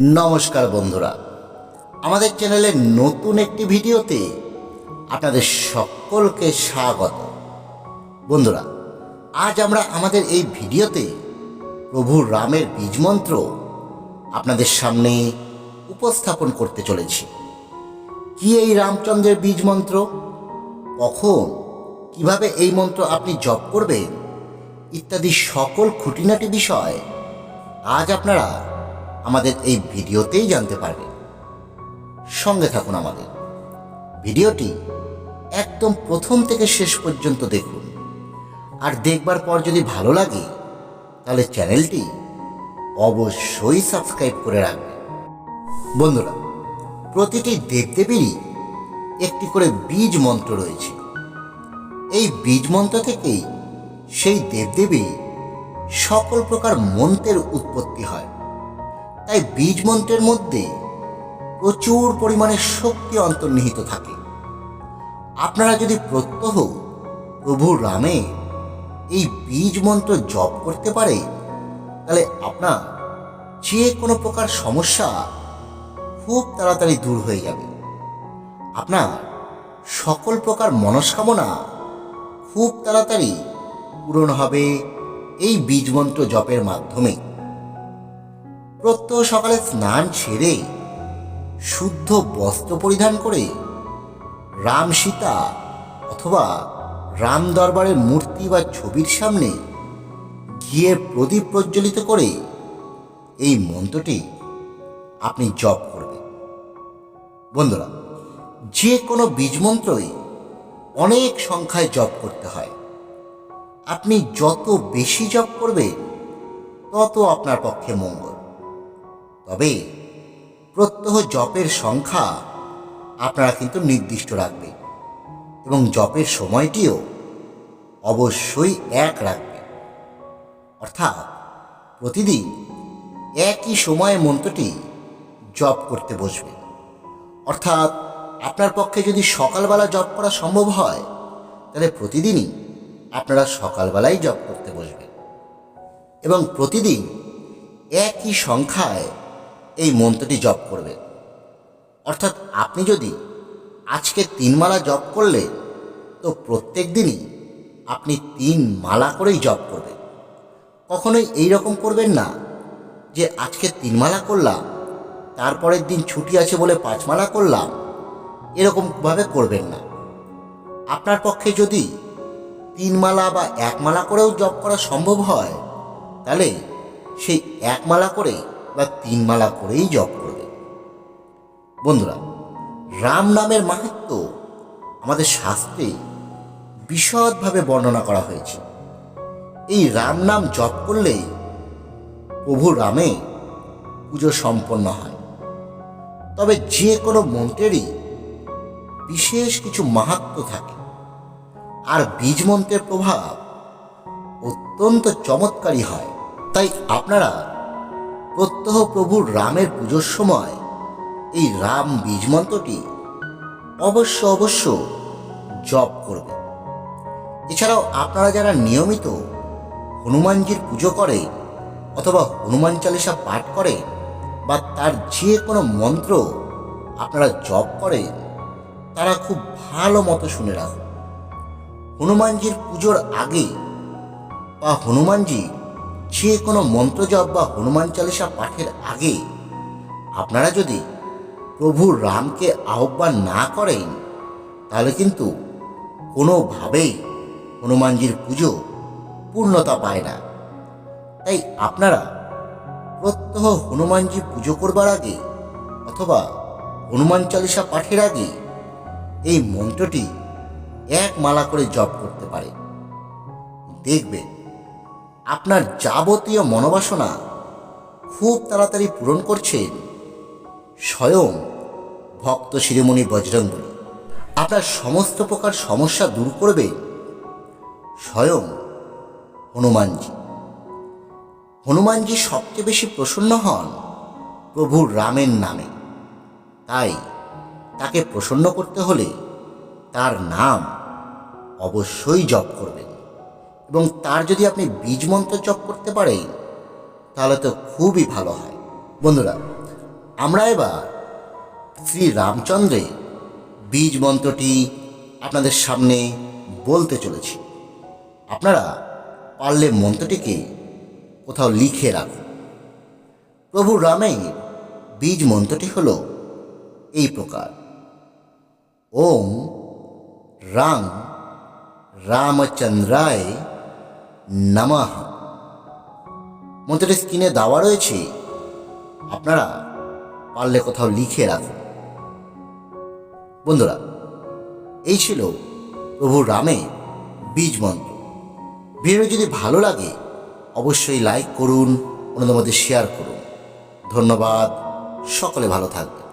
নমস্কার বন্ধুরা। আমাদের চ্যানেলে নতুন একটি ভিডিওতে আপনাদের সকলকে স্বাগত। বন্ধুরা, আজ আমরা আমাদের এই ভিডিওতে প্রভু রামের বীজমন্ত্র আপনাদের সামনে উপস্থাপন করতে চলেছি। কি এই রামচন্দ্রের বীজ মন্ত্র? কখন? কীভাবে এই মন্ত্র আপনি জপ করবেন? ইত্যাদি সকল খুঁটিনাটি বিষয় আজ আপনারা আমাদের এই ভিডিওতেই জানতে পারবেন সঙ্গে থাকুন আমাদের। ভিডিওটি একদম প্রথম থেকে শেষ পর্যন্ত দেখুন। আর দেখবার পর যদি ভালো লাগে, তাহলে চ্যানেলটি অবশ্যই সাবস্ক্রাইব করে রাখবেন বন্ধুরা, প্রতিটি দেবদেবীরই একটি করে বীজ মন্ত্র রয়েছে। এই বীজ মন্ত্র থেকেই সেই দেবদেবী সকল প্রকার মন্ত্রের উৎপত্তি হয়। তাই বীজ মন্ত্রের মধ্যে প্রচুর পরিমাণে শক্তি অন্তর্নিহিত থাকে। আপনারা যদি প্রত্যহ প্রভু রামে এই বীজ মন্ত্র জপ করতে পারে, তাহলে আপনার যে কোনো প্রকার সমস্যা খুব তাড়াতাড়ি দূর হয়ে যাবে। আপনার সকল প্রকার মনস্কামনা খুব তাড়াতাড়ি পূরণ হবে এই বীজমন্ত্র জপের মাধ্যমে। প্রত্যহ সকালে স্নান সেরে শুদ্ধ বস্ত্র পরিধান করে রাম সীতা অথবা রাম দরবারের মূর্তি বা ছবির সামনে গিয়ে প্রদীপ প্রজ্বলিত করে এই মন্ত্রটি আপনি জপ করবেন। বন্ধুরা, যে কোনো বীজমন্ত্রই অনেক সংখ্যায় জপ করতে হয়। আপনি যত বেশি জপ করবেন, তত আপনার পক্ষে মঙ্গল। তবে প্রত্যহ জপের সংখ্যা আপনারা কিন্তু নির্দিষ্ট রাখবেন এবং জপের সময়টিও অবশ্যই এক রাখবেন অর্থাৎ প্রতিদিন একই সময়ে মন্ত্রটি জপ করতে বসবেন অর্থাৎ আপনার পক্ষে যদি সকালবেলা জপ করা সম্ভব হয়, তাহলে প্রতিদিনই আপনারা সকালবেলাই জপ করতে বসবেন। এবং প্রতিদিন একই সংখ্যায় মন্ত্রটি জপ করবে। অর্থাৎ আপনি যদি আজকে তিন মালা জপ করলেন তো প্রত্যেক দিনই আপনি তিন মালা করেই জপ করবেন। কখনোই এই রকম করবেন না যে, আজকে তিন মালা করলাম, তারপরের দিন ছুটি আছে বলে পাঁচ মালা করলাম এরকমভাবে করবেন না। আপনার পক্ষে যদি তিন মালা বা এক মালা করেও জপ করা সম্ভব হয়, তাহলে সেই এক মালা করে বা তিন মালা করেই জপ করবে বন্ধুরা, রাম নামের মাহাত্ম আমাদের শাস্ত্রে বিশদভাবে বর্ণনা করা হয়েছে। এই রাম নাম জপ করলেই প্রভু রামে পুজো সম্পন্ন হয়। তবে যে কোনো মন্ত্রেরই বিশেষ কিছু মাহাত্ম থাকে। আর বীজ মন্ত্রের প্রভাব অত্যন্ত চমৎকারী হয়। তাই আপনারা প্রত্যহ প্রভু রামের পুজোর সময় এই রাম বীজ মন্ত্রটি অবশ্য অবশ্য জপ করবে। এছাড়াও আপনারা যারা নিয়মিত হনুমানজির পুজো করে অথবা হনুমান চালিসা পাঠ করে বা তার যে কোনো মন্ত্র আপনারা জপ করেন তারা খুব ভালো মতো শুনে রাখুন। হনুমানজির পুজোর আগে বা হনুমানজি যে কোনো মন্ত্র জপ বা হনুমান চালিসা পাঠের আগে আপনারা যদি প্রভু রামকে আহ্বান না করেন, তাহলে কিন্তু কোনোভাবেই হনুমানজির পুজো পূর্ণতা পায় না। তাই আপনারা প্রত্যহ হনুমানজি পুজো করবার আগে অথবা হনুমান চালিসা পাঠের আগে এই মন্ত্রটি এক মালা করে জপ করতে পারে দেখবেন আপনার যাবতীয় মনোবাসনা খুব তাড়াতাড়ি পূরণ করছেন স্বয়ং ভক্ত শিরোমণি বজরঙ্গলী আপনার সমস্ত প্রকার সমস্যা দূর করবে। স্বয়ং হনুমানজি। হনুমানজি সবচেয়ে বেশি প্রসন্ন হন প্রভু রামের নামে। তাই তাকে প্রসন্ন করতে হলে তার নাম অবশ্যই জপ করবেন। এবং তার যদি আপনি বীজ মন্ত্র জপ করতে পারেন, তাহলে তো খুবই ভালো হয়। বন্ধুরা, আমরা এবার শ্রী রামচন্দ্রের বীজ মন্ত্রটি আপনাদের সামনে বলতে চলেছি। আপনারা পারলে মন্ত্রটিকে কোথাও লিখে রাখুন। প্রভু রামের বীজ মন্ত্রটি হল এই প্রকার। ওম রাং রামচন্দ্রায় নমঃ মন্ত্রটি স্ক্রিনে দেওয়া রয়েছে। আপনারা পারলে কোথাও লিখে রাখুন। বন্ধুরা, এই ছিল প্রভু রামে বীজ মন্ত্র। ভিডিও যদি ভালো লাগে, অবশ্যই লাইক করুন, অন্যদের মধ্যে শেয়ার করুন। ধন্যবাদ, সকলে ভালো থাকবেন।